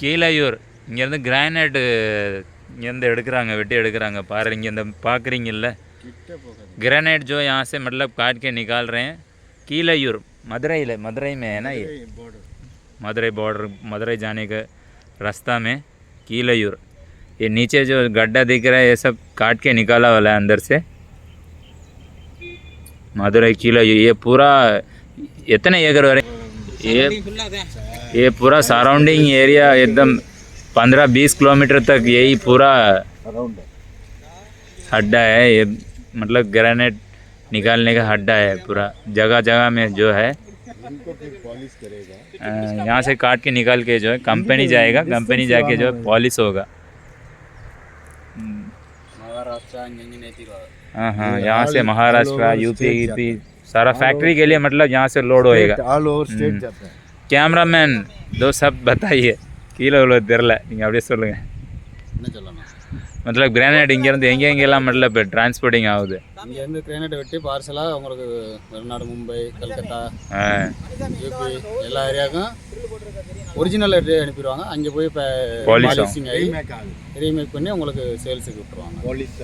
கீழையூர் இங்கேருந்து கிரானைட்டு இங்கேருந்து எடுக்கிறாங்க வெட்டி எடுக்கிறாங்க பாரு இங்கே இந்த பார்க்குறீங்கல்ல கிட்ட போகாது ग्रेनाइट जो यहाँ से मतलब काट के निकाल रहे हैं कीलायूर मदुरई मदुरई में है ना ये बॉर्डर मदुरई बॉर्डर मदुरई जाने का रास्ता में कीलायूर ये नीचे जो गड्ढा दिख रहा है ये सब काट के निकाला वाला है अंदर से मदुरई कीलायूर ये पूरा इतने एकड़ वरे ये ये पूरा सराउंडिंग एरिया एकदम पंद्रह बीस किलोमीटर तक यही पूरा हड्डा है ये मतलब ग्रेनेड निकालने का हड्डा है पूरा। जगह जगह में जो है यहाँ से काट के निकाल के जो है कंपनी जाएगा कंपनी जाके जो है पॉलिश होगा। हाँ हाँ यहाँ से महाराष्ट्र यूपी यूपी सारा फैक्ट्री के लिए मतलब यहाँ से लोड होएगा। All over state. जाता है। கேமராமேன் தோசாப் பத்தாயே கீழே இவ்வளோ தெரில. நீங்கள் அப்படியே சொல்லுங்கள் என்ன சொல்லணும்? மਤલબ கிரானைட் இங்கேருந்து எங்கே எங்கெல்லாம் மட்டில் இப்போ டிரான்ஸ்போர்ட்டிங் ஆகுது? இங்கேருந்து கிரானைட் வெட்டி பார்சலாக உங்களுக்கு வெளிநாடு மும்பை கல்கத்தா யூபி எல்லா ஏரியாவுக்கும் ஒரிஜினல் ரேட்டே அனுப்பிடுவாங்க. அங்கே போய் இப்போ பாலிசிங் ரீமேக் பண்ணி உங்களுக்கு சேல்ஸுக்கு விட்டுருவாங்க. போலீஸ்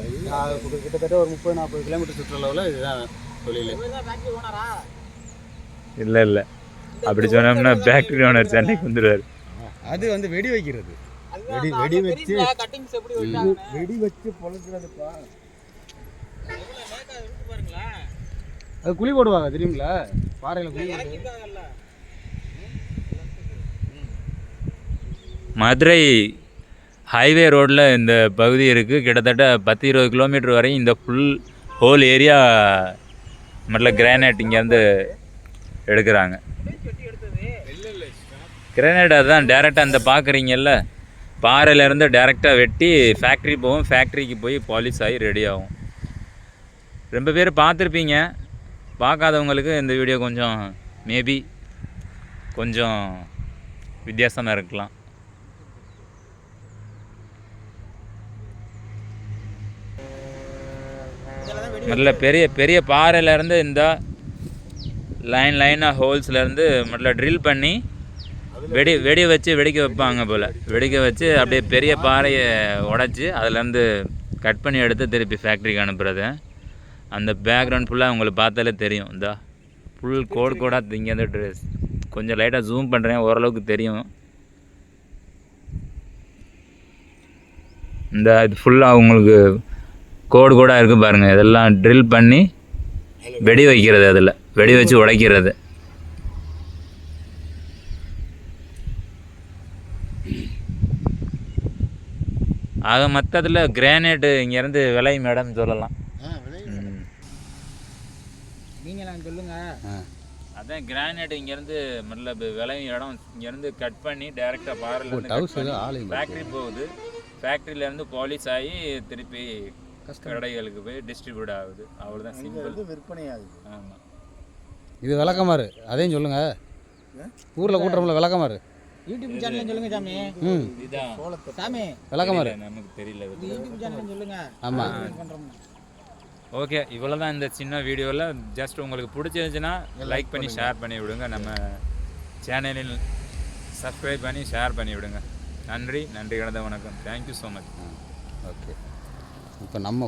கிட்டத்தட்ட ஒரு முப்பது நாற்பது கிலோமீட்டர் சுற்றுலாவில் இதுதான் தொழில். இல்லை இல்லை. அப்படி சொன்னோம்னா ஃபேக்டரி ஓனர் சென்னைக்கு வந்துடுவார். அது வந்து வெடி வைக்கிறது. வெடி வெடி வச்சு வெடி வச்சு பொழைக்கிறதுப்பா. அது குழி போடுவாங்க தெரியுங்களா? பாறையில் குழி மதுரை ஹைவே ரோட்டில் இந்த பகுதி இருக்குது கிட்டத்தட்ட பத்து இருபது கிலோமீட்டர் வரையும் இந்த ஃபுல் ஹோல் ஏரியா மட்டும் கிரானைட் இங்கேருந்து எடுக்கிறாங்க. கிரானைட் அதுதான் டேரெக்டாக அந்த பார்க்குறீங்கல்ல பாறையிலேருந்து டேரெக்டாக வெட்டி ஃபேக்ட்ரி போகும். ஃபேக்ட்ரிக்கு போய் பாலிஷ் ஆகி ரெடி ஆகும். ரொம்ப பேர் பார்த்துருப்பீங்க. பார்க்காதவங்களுக்கு இந்த வீடியோ கொஞ்சம் மேபி கொஞ்சம் வித்தியாசமாக இருக்கலாம். முதல்ல பெரிய பெரிய பாறையிலேருந்து இந்த லைன் லைனாக ஹோல்ஸ்லேருந்து முதல்ல ட்ரில் பண்ணி வெடி வெடி வச்சு வெடிக்க வைப்பாங்க போல். வெடிக்க வச்சு அப்படியே பெரிய பாறையை உடச்சி அதுலேருந்து கட் பண்ணி எடுத்து திருப்பி ஃபேக்ட்ரிக்கு அனுப்புறது. அந்த பேக்ரவுண்ட் ஃபுல்லாக உங்களுக்கு பார்த்தாலே தெரியும். இந்த ஃபுல் கோடு கோடாக இங்கேருந்து ட்ரெஸ் கொஞ்சம் லைட்டாக ஜூம் பண்ணுறேன் ஓரளவுக்கு தெரியும். இந்த இது ஃபுல்லாக உங்களுக்கு கோடு கோடாக இருக்குது பாருங்கள் இதெல்லாம் ட்ரில் பண்ணி வெடி வைக்கிறது அதில். வெடி வச்சு உடைக்கிறது. ஆக மற்றதில் கிரானைட்டு இங்கேருந்து விலை மேடம் சொல்லலாம். நீங்கள் சொல்லுங்கள் அதான் கிரானைட் இங்கேருந்து மਤਲਬ விளையும் இடம் இங்கேருந்து கட் பண்ணி டேரெக்டாக பாரில் ஃபேக்ட்ரி போகுது. ஃபேக்ட்ரியிலேருந்து போலீஸ் ஆகி திருப்பி கடைகளுக்கு போய் டிஸ்ட்ரிபியூட் ஆகுது. அவ்வளோதான் சிம்பிள் விற்பனை ஆகுது. ஆமாம் இது விளக்கமாறு. அதையும் சொல்லுங்கள் ஊரில் கூட்டுறவங்கள விளக்கமாறு. யூடியூப் சேனல் சொல்லுங்க சாமி. ம். சாமி. விளக்கமாறு நமக்கு தெரியல. யூடியூப் சேனல் சொல்லுங்க. ஆமாம் பண்றோம் ஓகே இவ்வளோ தான் இந்த சின்ன வீடியோவில் ஜஸ்ட் உங்களுக்கு பிடிச்சிருந்துச்சுன்னா லைக் பண்ணி ஷேர் பண்ணி விடுங்க. நம்ம சேனலில் சப்ஸ்கிரைப் பண்ணி ஷேர் பண்ணி விடுங்க. நன்றி நன்றி கடந்த வணக்கம். தேங்க்யூ ஸோ மச் ஓகே இப்போ நம்ம